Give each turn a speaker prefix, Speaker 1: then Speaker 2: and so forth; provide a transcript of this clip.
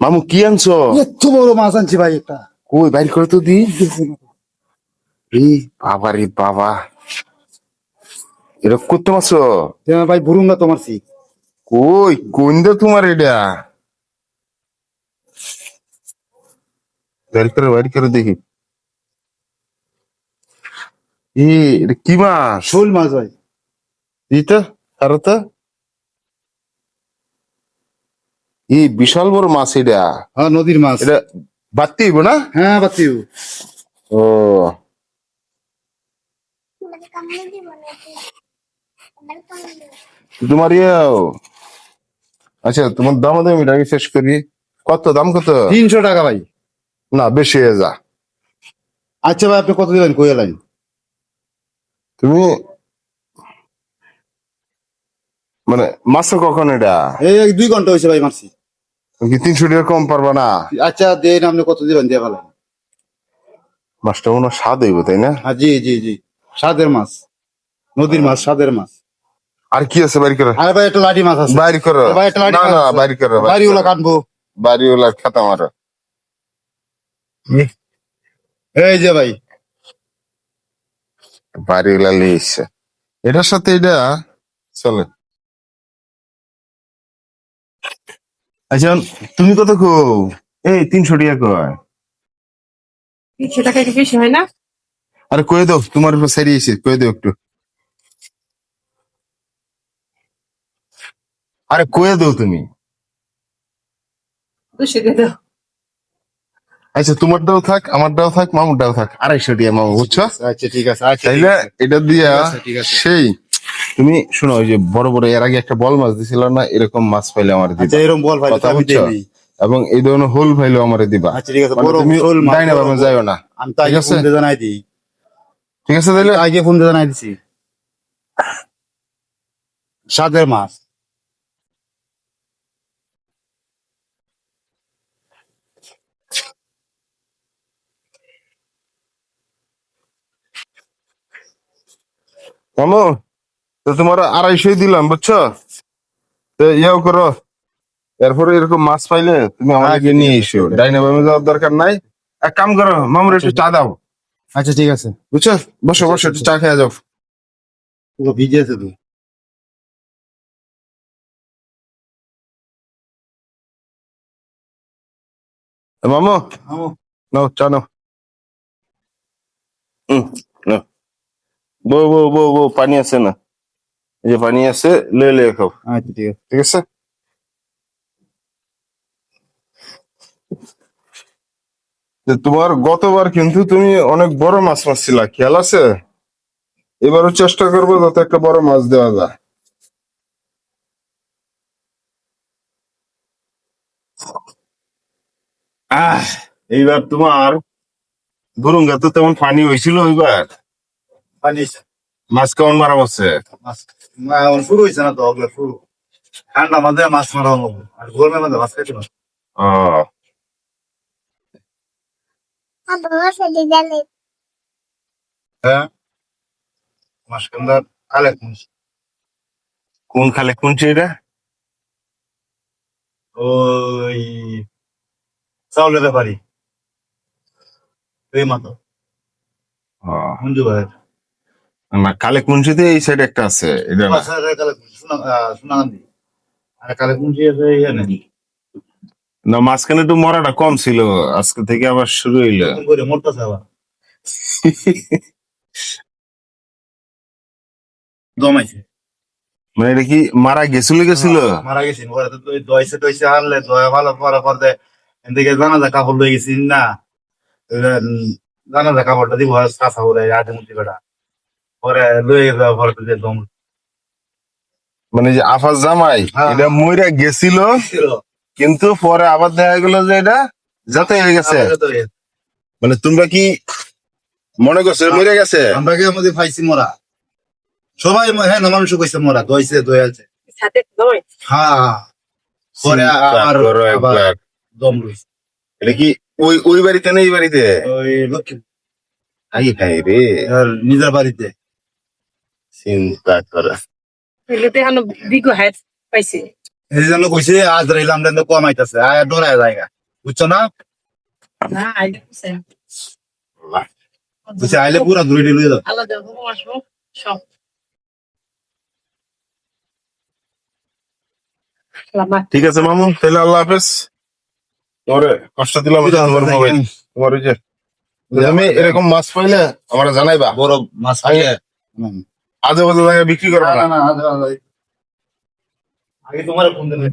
Speaker 1: মামু কি আনছো?
Speaker 2: এত বড় মাছ আনছি ভাই একটা।
Speaker 1: কই বাইর করে তো দি এই বাবা রে বাবা। এরকম করতে মারছো
Speaker 2: ভাই ভুরুঙ্গা তোমার সি
Speaker 1: কই কোন দে তোমার এটা? বাইর করে বাইর করে দেখি। কি মাছ?
Speaker 2: শোল মাছ ভাই।
Speaker 1: দিতা আর তো ই বিশাল বড় মাছ এটা।
Speaker 2: হ্যাঁ নদীর মাছ।
Speaker 1: এটা হইব না?
Speaker 2: হ্যাঁ বাতিউ
Speaker 1: ও। তোমার ইয়েও আচ্ছা তোমার দাম দাম এটা শেষ করি। কত দাম কত?
Speaker 2: তিনশো টাকা ভাই।
Speaker 1: না বেশি হয়ে যা।
Speaker 2: আচ্ছা ভাই আপনি কত দিবেন? কই লাইন
Speaker 1: তুমি মানে মাসে কখন এটা?
Speaker 2: এই দুই ঘণ্টা হয়েছে ভাই মারছি।
Speaker 1: তুমি কি তিনশো টাকা কম পারবা না?
Speaker 2: আচ্ছা দেন আপনি কত দিবেন? দিয়ে ভালো।
Speaker 1: মাছটা মনে স্বাদ হইব তাই না?
Speaker 2: হ্যাঁ জি জি জি। স্বাদের মাছ। নদীর মাছ স্বাদের মাছ।
Speaker 1: আর কি আছে বাড়ি করো?
Speaker 2: আরে ভাই একটা লাঠি মাছ আছে।
Speaker 1: বাড়ি করো।
Speaker 2: ভাই একটা লাঠি
Speaker 1: না না। বাড়ি করো
Speaker 2: বাড়িওয়ালা কাটবো।
Speaker 1: বাড়িওয়ালা খাতা মারো।
Speaker 2: এই যে ভাই।
Speaker 1: বাড়িওয়ালা লিয়েছে। এটার সাথে এটা চলে আচ্ছা তুমি কত কো এই তিনশো টাকা কয়?
Speaker 3: তিনশো টাকা একটু বেশি হয় না?
Speaker 1: আরে কয়ে দাও তোমার উপর সারিয়েছি কয়ে দাও একটু। আরে কয়ে দাও তুমি। আচ্ছা তোমার দাও। থাক আমার দাও থাক মামুর দাও থাক। আড়াইশো টাকা মামু বুঝছ?
Speaker 2: আচ্ছা ঠিক আছে আচ্ছা
Speaker 1: তাইলে এটা দিয়া
Speaker 2: ঠিক আছে।
Speaker 1: সেই তুমি শোনো ওই যে বড় বড় এর আগে একটা বল মাছ দিছিল না এরকম মাছ পাইলে আমার দিবা।
Speaker 2: আচ্ছা এরকম বল আমি দেই
Speaker 1: এবং এই ধরনের হোল ফাইলেও আমার দিবা।
Speaker 2: আচ্ছা ঠিক আছে
Speaker 1: মানে
Speaker 2: বড়
Speaker 1: তুমি
Speaker 2: শোল মাছ
Speaker 1: ডাইনা বামে যাইও না।
Speaker 2: আমি তো আগে
Speaker 1: ঠিক আছে?
Speaker 2: ফোন দিয়ে জানাই দিই।
Speaker 1: ঠিক আছে তাইলে
Speaker 2: আগে ফোন জানাই দিছি। স্বাদের মাছ।
Speaker 1: মামু তো তোমার আড়াইশোই দিলাম বুঝছ? তো ইয়েও করো। এরপরে এরকম মাছ পাইলে তুমি আমাকে নিয়ে এসো। ডাইনা বামে যাওয়ার দরকার নাই। এক কাম করো মামুর একটু চা দাও।
Speaker 2: আচ্ছা ঠিক আছে।
Speaker 1: বুঝছ? বসো বসো একটু চা খেয়ে যাও।
Speaker 2: পুরো ভিজে আছে তুই
Speaker 1: মামু। নাও চা নাও। হুম নাও। বউ বউ বউ বউ পানি আছে না? যে পানি আছে লে লে খাও।
Speaker 2: আচ্ছা ঠিক আছে।
Speaker 1: ঠিক আছে? তোমার গতবার কিন্তু তুমি অনেক বড় মাছ মারছিলা খেয়াল আছে? এবারও চেষ্টা করব যাতে একটা বড় মাছ দেওয়া যায়। আহ এইবার তোমার ধরুঙ্গা তো তেমন পানি হয়েছিল ওইবার
Speaker 2: পানি
Speaker 1: মাছ কেমন মারা বসছে
Speaker 2: মাছ এখন শুরু হয়েছে না তো শুরু। ঠান্ডা মাঝে মাছ মারা হলো আর গরমের মধ্যে মাছ খাইতে হ্যাঁ? মাছ কান্দা কালে
Speaker 1: কোন খালে কোন এটা?
Speaker 2: ওই চাউলের ব্যাপারি এই মাতো মঞ্জু
Speaker 1: না কালে কুঞ্চিতে এই সাইড একটা আছে এটা না?
Speaker 2: আর কালে কুঞ্জি আছে ইয়ে
Speaker 1: না মাঝখানে একটু মরাটা কম ছিল আজকে থেকে আবার শুরু হইল।
Speaker 2: মরতেছে আবার। দমাইছে
Speaker 1: মানে এটা কি মারা গেছিল গেছিল?
Speaker 2: মারা গেছি। ওরা তো দইছে দইছে হারলে দয়া ভালো পরে পরে এদিকে জানাজা কাপড় লয়ে গেছি না। উম, জানাজা কাপড়টা দিব কাঁচা বলে আটে মুটি বেটা।
Speaker 1: মানে যে আফাজ জামাই
Speaker 2: হ্যাঁ।
Speaker 1: এটা মইরা গেছিল কিন্তু পরে আবার দেখা গেল যে এটা যাতে হয়ে গেছে। মানে তোমরা কি মনে করছ মরে গেছে?
Speaker 2: আমরা কি আমাদের পাইছি মরা? সবাই ম- হ্যাঁ না মানুষ কইছে মরা দইছে দই আছে
Speaker 3: সাথে নয়
Speaker 2: হ্যাঁ পরে আর। দম লইছে।
Speaker 1: এটা কি ওই ওই বাড়িতে না এই বাড়িতে?
Speaker 2: ওই লক্ষ্মী
Speaker 1: হাই হাই রে।
Speaker 2: আর নিজের বাড়িতে।
Speaker 1: চিন্তা করো
Speaker 3: হইলে তো এখন হাইট পাইছে।
Speaker 2: এই জন্য কইছে আজ রইলাম আমরা কমাইতেছে আয় ডরায় জায়গা। বুঝছ না?
Speaker 3: না আইলে বুঝছেন
Speaker 2: কইছে আইলে পুরা ধরে লুয়ে দাও
Speaker 3: আলাদা আসব। সব
Speaker 1: ঠিক আছে মামু। তাহলে আল্লাহ হাফেজ। তোমারে কষ্ট দিলাম তোমার মোবাইল তোমার ওই যে তুমি এরকম মাছ পাইলে আমার জানাইবা।
Speaker 2: বড় মাছ খাইয়ে হুম।
Speaker 1: আজে বাজে জায়গায় বিক্রি করবা
Speaker 2: না। না আগে তোমার ফোন দেবে